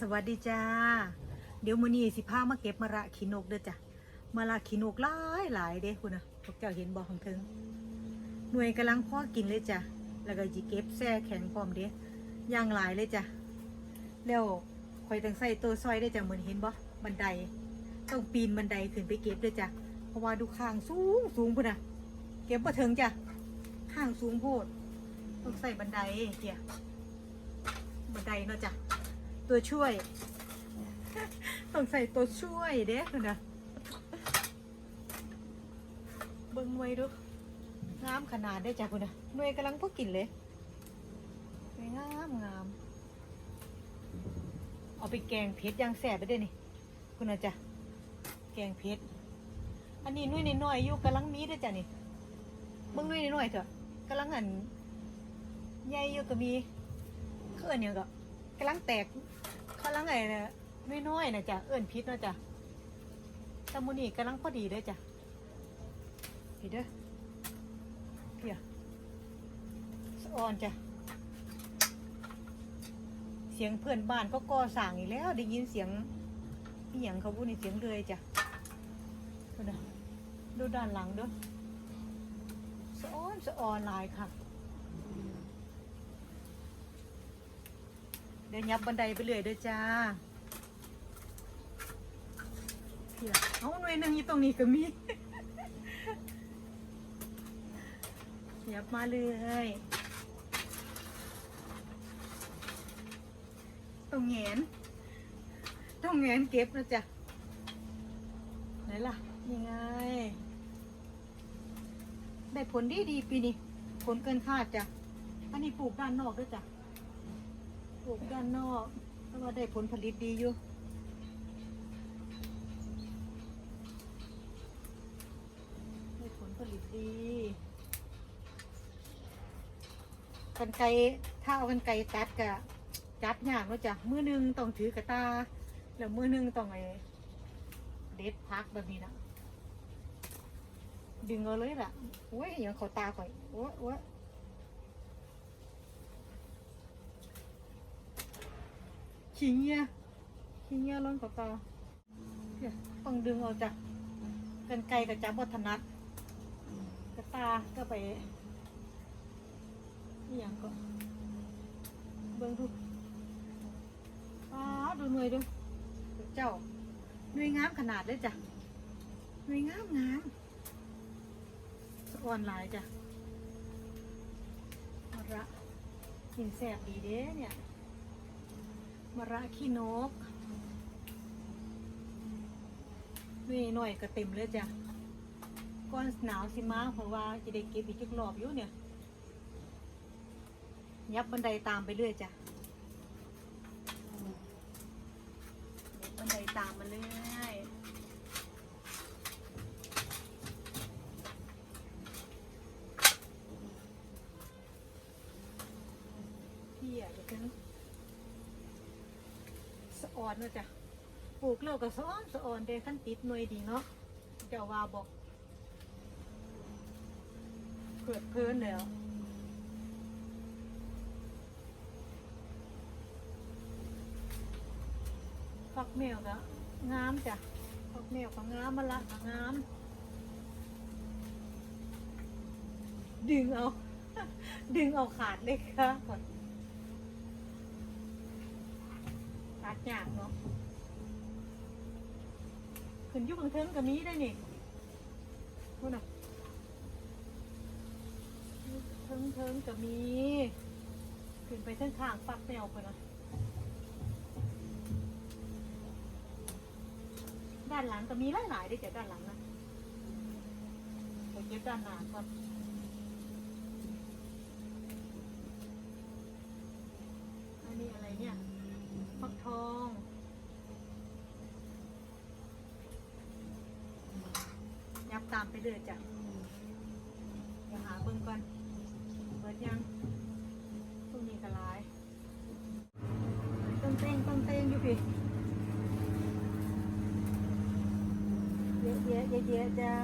สวัสดีจ้า เดี๋ยวมื้อนี้สิพามาเก็บมะระขีนกเด้อจ้ะมะระขีนกหลายหลายเด้คุณนะพวกเจ้าเห็นบ่ของเทิงหน่วยกำลังพอกินเลยจ้ะแล้วก็สิเก็บแช่แข็งพร้อมเด้อย่างหลายเลยจ้ะแล้วข่อยต้งใส่ตัวซอยได้จ้ะเหมือนเห็นบ่บันไดต้องปีนบันไดขึ้นไปเก็บด้วยจ้ะเพราะว่าดูข้างสูงสูงพุ่นน่ะเก็บบ่ถึงจ้ะข้างสูงโพดต้องใส่บันไดเจียบันไดเนาะจ้ะ ตัวช่วย ต้องใส่ตัวช่วยเด้นะเบิ้งไว้ดูงามขนาดได้จ้ะคุณนะหน่วยกำลังพวกกินเลยงามงาม เอาไปแกงเผ็ดย่างแสบไปได้นี่คุณนะจ้ะแกงเผ็ดอันนี้หน่ยน้อยอยู่กำลังมีได้จ้ะนี่เบิ้งหน่ยน้อยเถอะกำลังอันใหญ่อยู่ก็มีเคลื่อนเนี่ยงก็กำลังแตก เขาลังไงนะน้อยนะจ๊ะเอิ้นพิษนะจ๊ะตะมูนี่กำลังพอดีเลยจ้ะพี่เด้อเพี่ยสะออนจ้ะเสียงเพื่อนบ้านก็ก่อสร้างอีกแล้ว ได้ยินเสียงอีหยังเขาพูดในเสียงเลยจ้ะดูนะดูด้านหลังด้วยสะออนสะออนลายค่ะ เดินยับบันไดไปเรื่อยเด้อจ้าเอาหน่วยหนึ่งอยู่ตรงนี้ก็มียับมาเลยต้องแงนต้องแงนเก็บนะจ๊ะไหนล่ะยังไง ได้ผลดีดีปีนี้ผลเกินคาดจ้ะอันนี้ปลูกด้านนอกด้วยจ้ะ ปลูกด้านนอกเพราะว่าได้ผลผลิตดีอยู่ได้ผลผลิตดีกันไกถ้าเอากันไกตัดกะจัดยากเนาะจ้ะมือหนึงต้องถือกระตา แล้วมือหนึงต้องไอเด็ดพักแบบนี้นะดึงเอาเลยล่ะโอ้ยอย่างเขาตาข่อยโอ้ยโอ้ย ขี้เงี้ยขี้เงี้ยร้อนกับตาเนี่ยต้องดึงออกจากกันไกลกับจับวัฒนัดกระตาก็ไปนี่อย่างก็เบิ่งดูอ้าดูหน่วยดูเจ้าหน่วยงามขนาดเลยจ้ะหน่วยงามงามสะออนหลายจ้ะอาละกินแสบดีเด้เนี่ย มะระขี้นก นี่หน่อยก็เต็มเลยจ้ะก้อนหนาวสิมาเพราะว่าจะได้เก็บอีกจักรอบอยู่เนี่ย ยับบันไดตามไปเรื่อยจ้ะบันไดตามมาเรื่อยพี่อะจะถึง สะออนเนาะจ้ะปลูกแล้วก็สะออนสะออนเด้ขั้นติดหน่วยดีเนาะเจ้าว่าบอกเกิดเพลินแล้วฟักแมวก็งามจ้ะฟักแมวก็งามมาละก็งาม ดึงเอา ดึงเอาขาดเลยค่ะก่อน ตัดยากเนาะขึ้นยุคของเทิงกับนี้ได้นี่พูดน่ะเทิงเทิงกับมีขึ้นไปเส้นข้างปักแนวไปนะด้านหลังก็มีหลายๆได้จากด้านหลังนะไปเก็บด้านหน้าก่อนอันนี้อะไรเนี่ย ฟักทอง ยับตามไป เรื่อจ้ะเดี๋ยวหาเบิ่งก่อนเปิดยังพวกนี้ก็ร้ายต้องเต้งต้องเต้งอยู่พี่เยอะแยะเยอะแยะจ้า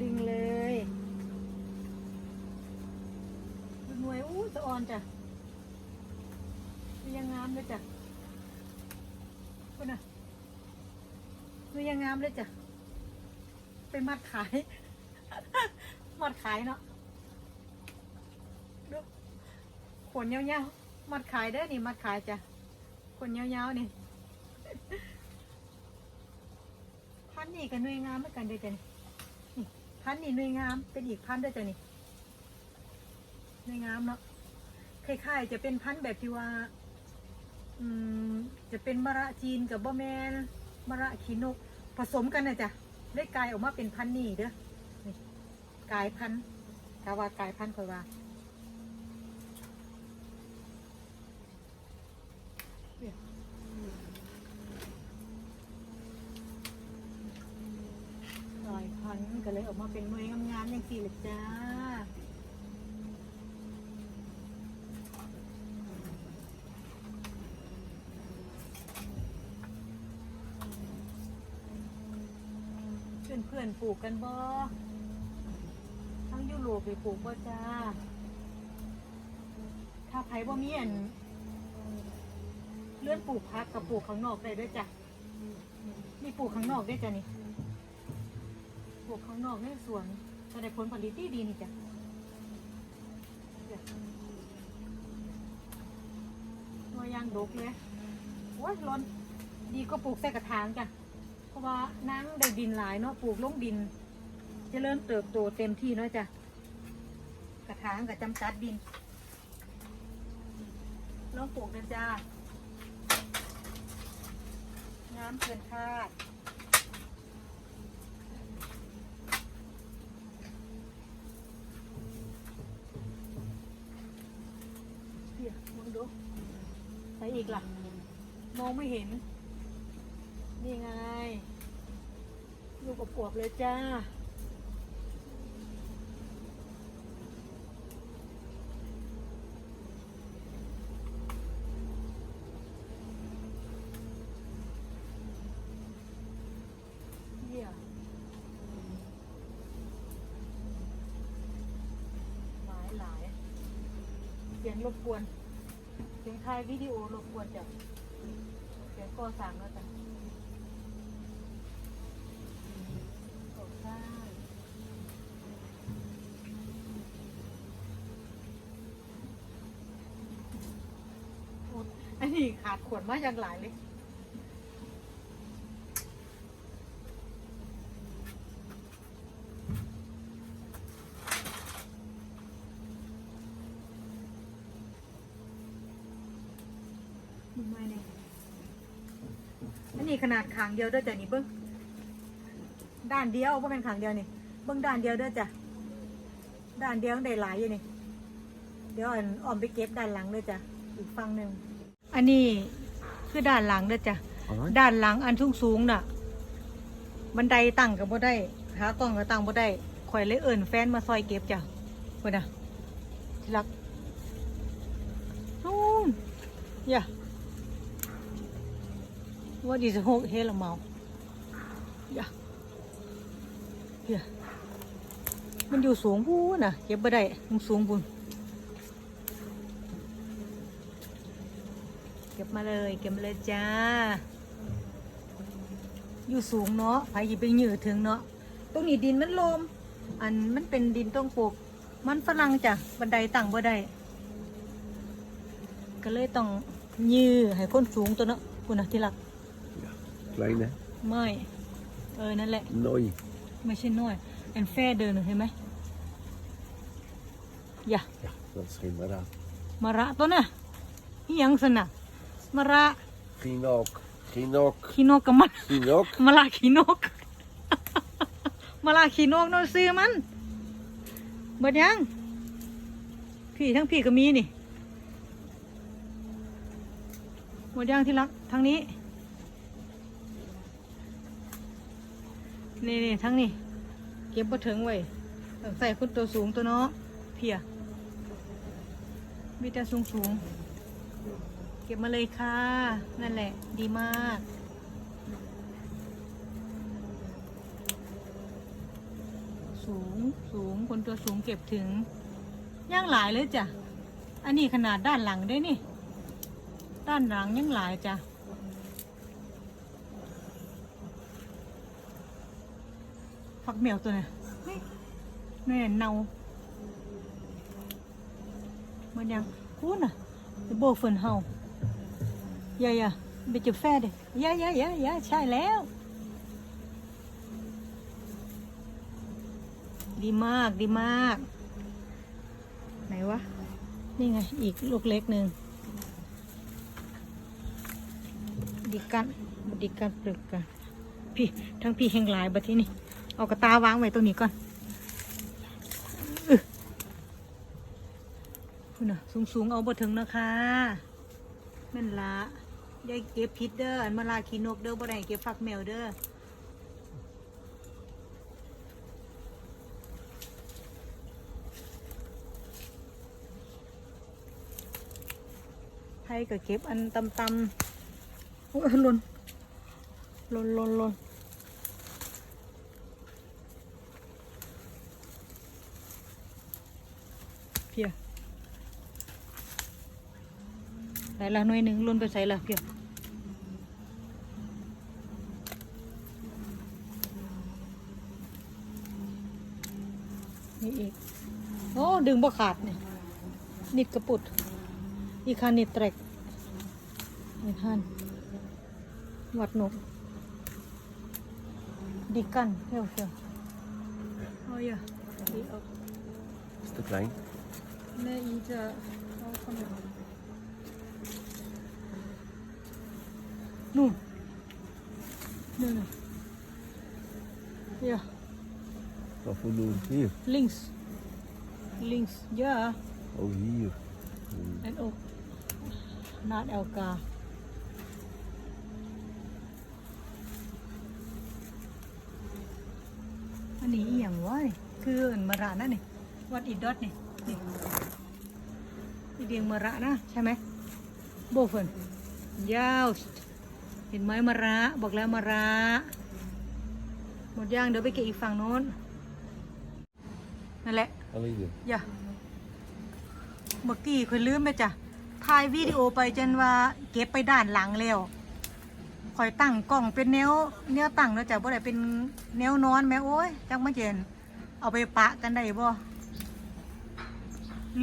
ดึงเลยหน่วยอู้สะออนจ้ะยังงามเลยจ้ะคุณน่ะห นูยังงามเลยจ้ะ ไปมัดขาย มัดขายเนาะดูขนยาวๆ มัดขายเด้นี่ มัดขายจ้ะ ขนยาวๆ นี่ พันนี่กับหน่วยงามเหมือนกันเด้จ้ะนี่ พันนี่หน่วยงาม เป็นอีกพันด้อจ้ะนี่หน่วยงามเนาะ คล้ายๆ จะเป็นพันธุ์แบบที่ว่า อืม จะเป็นมะระจีนกับบ่แมนมะระขีนก ผสมกันนะจ๊ะได้กลายออกมาเป็นพันนี่เด้อนี่กลายพันธุ์ถ้าว่ากลายพันคอยว่าลายพันก็เลยออกมาเป็นมวยงามๆอย่างสี่เลยจ้า เพื่อนเพื่อนๆปลูกกันบ่ทั้งยุโรปไปปลูกบ่จ้า ถ้าไผบ่มีอันเลื่อนปลูกพักกับปลูกข้างนอกได้ด้วยจ้ะมีปลูกข้างนอกได้จ้ะนี่ ปลูกข้างนอกในสวนจะได้ผลผลิตที่ดีนี่จ้ะตัวยางดกเลยโอ้ยร้อนดีก็ปลูกใส่กระถางจ้ะ ราะว่านั่งได้ดินหลายเนาะปลูกลงดิน จะเริ่มเติบโตเต็มที่เนาะจ้ะกระถางกับจำกัดดินลองปลูกกันจ้าน้ำเกินคาดเดี๋ยวมองดูใสอีกล่ะ มองไม่เห็น นี่ไง ลูกกระปวบเลยจ้า เยี่ยหลายหลายเสียงรบกวนเสียงถ่ายวิดีโอรบกวนจ้ะเสียงก่อสร้างแล้วจ้ะ ตกได้โอ๊ยอันนี้ ขาดขวดมาอย่างหลายเลยมึงไม่เนี่ยอันนี้ขนาดขางเดียวด้วยแต่นี่เบิ้งด้านเดียวบ่เป็นขางเดียวนี่เบิ่งด้านเดียวเด้อจ้ะด้านเดียวได้หลายอยู่นี่ เดี๋ยวอันอ้อมไปเก็บด้านหลังเด้อจ้ะอีกฝั่งหนึ่ง อันนี้คือด้านหลังเด้อจ้ะ Alright. ด้านหลังอันสูงสูงๆน่ะ บันไดตั้งก็บ่ได้ขากล้องก็ตั้งบ่ได้ข่อยเลยเอิ้นแฟนมาซอยเก็บจ้ะเพิ่นน่ะที่รักนู่นอย่า What is a whole hell amount? Yeah. เหี้ยมันอยู่สูงพูนน่ะเก็บบ่ได้มันสูงพูน เก็บมาเลย เก็บมาเลยจ้า อยู่สูงเนาะไปหยิบไปเหยือถึงเนาะตรงนี้ดินมันลม อันมันเป็นดินต้องปลูก มันฝรั่งจ้ะบันไดตั้งบ่ได้ก็เลยต้องยื้อให้คนสูงตัวเนาะคุณนะที่รัก Kleine. ไม่เออนั่นแหละ Neu. ไม่ใช่น้อยแอนแฟเดินเห็นไหมอย่า Ja, dat is geen mara. มาระตั วน่ะนี่ยังสนะมาระ Ginok. Ginok. ขีนกกับมัน Ginok. มาระขีนกมาระขีนกโนนซื้อมันเบิดยัง พี่ทั้งพี่ก็มีนี่หมดยังที่รักทั้งนี้ นี่นี่ทั้งนี้ เก็บบ่ถึงไว้ต้องใส่คุณตัวสูงตัวเนาะเพียมีแต่สูงสูงๆ เก็บมาเลยค่ะ นั่นแหละ ดีมาก สูงสูงคนตัวสูงเก็บถึง ย่างหลายเลยจ้ะ อันนี้ขนาดด้านหลังได้นี่ ด้านหลังยังหลายจ้ะฟักแมวตัวนี้แม่เนามันยังคูน่ะโบกฝนเฮา ย่าอย่าไปจุดแฟดิอย่าอย่าอย่าอย่าใช่แล้ว ดีมากดีมาก ไหนวะ นี่ไง อีกลูกเล็กหนึ่งดีกันดีกันปลึกกันพี่ทั้งพี่แห่งหลายบัดที่นี่เอากระตาวางไว้ตรงนี้ก่อนอึคุณน่ะสูงสูงๆเอาบถึงนะคะแม่นละ ยายเก็บพิษเด้ออันมาลาขีนกเด้อบ่ได้เก็บฟักแมวเด้อไทยก็เก็บอันตำตำๆโอ้ยหล่นหล่นหล่นหล่นเพียไหนละหน่วยหนึ่งหล่นไปใส่ละเพีย นี่อีก โอ้ ดึงบ่ขาดนี่นิดกระปุด อีกคันนี่แตรกอีกคันวัดนก ดีกันเที่ยวเที่ยวโอ้ยอะดีออก Is te klein? แม่อีจะเอาขนมนู่นนู่นน่ะเดี๋ยว Wat voor doen? Hier. links links ja Oh, hier. en ook naast elkaar อันนี้อหย่างวะนี่คือเอินมะระนะนี่วัดอีดอทนี่นี่อีเดียงมะระนะใช่ไหมโบเฟินยาวเห็นไหมมะระบอกแล้วมะระหมดย่างเดี๋ยวไปเก็บอีกฝั่งโน้น นั่นแหละ Alleen hier. อย่าเมื่อกี้เคยลืมไปจ้ะถ่ายวิดีโอไปจนว่าเก็บไปด้านหลังแล้วคอยตั้งกล้องเป็นแนวแนวตั้งแล้วจ้ะบ่ได้เป็นแนวนอนแม่โอ้ยจักมาเจนเอาไปปะกันได้บ่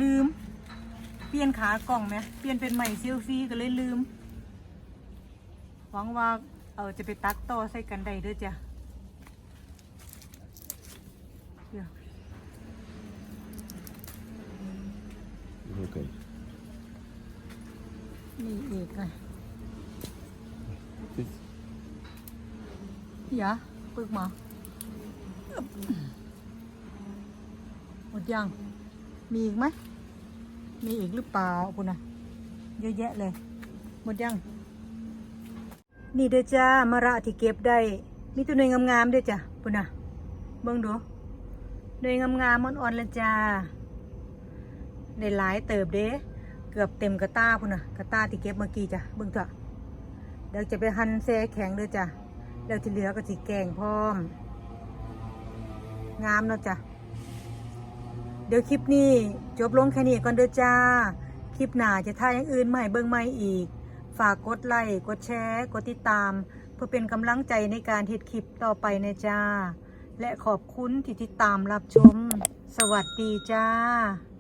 ลืม เปลี่ยนขากล่องไหมเปลี่ยนเป็นใหม่เซลฟี่ก็เลยลืม หวังว่า เออจะไปตัดต่อใส่กันได้เด้อจ้ะเดี๋ยว Oké. นี่อีกไง Dit. อย่าปึกมาอึ๊บหมดยัง มีอีกไหม มีอีกหรือเปล่าคุณนะเยอะแยะเลย หมดยัง นี่เด้อจ้ามะระที่เก็บได้ มีตัวหน่วยงามๆเด้อจ้ะคุณนะเบิ่งดูหน่วยงามๆอ่อนๆเลยจ้า ในหลายเติบเด้เกือบเต็มกระต้าพุ่นนะกระต้าที่เก็บเมื่อกี้จ้ะเบิ่งเถอะเดี๋ยวจะไปหั่นแซ่แข็งเด้อจ้ะแล้วที่เหลือก็สิแกงพร้อม งามเนาะจ้ะเดี๋ยวคลิปนี้จบลงแค่นี้ก่อนเด้อจ้า คลิปหน้าจะถ่ายอย่างอื่นให้เบิ่งใหม่อีก ฝากกดไลค์กดแชร์กดติดตาม เพื่อเป็นกำลังใจในการเฮ็ดคลิปต่อไปนะจ้า และขอบคุณที่ติดตามรับชม สวัสดีจ้า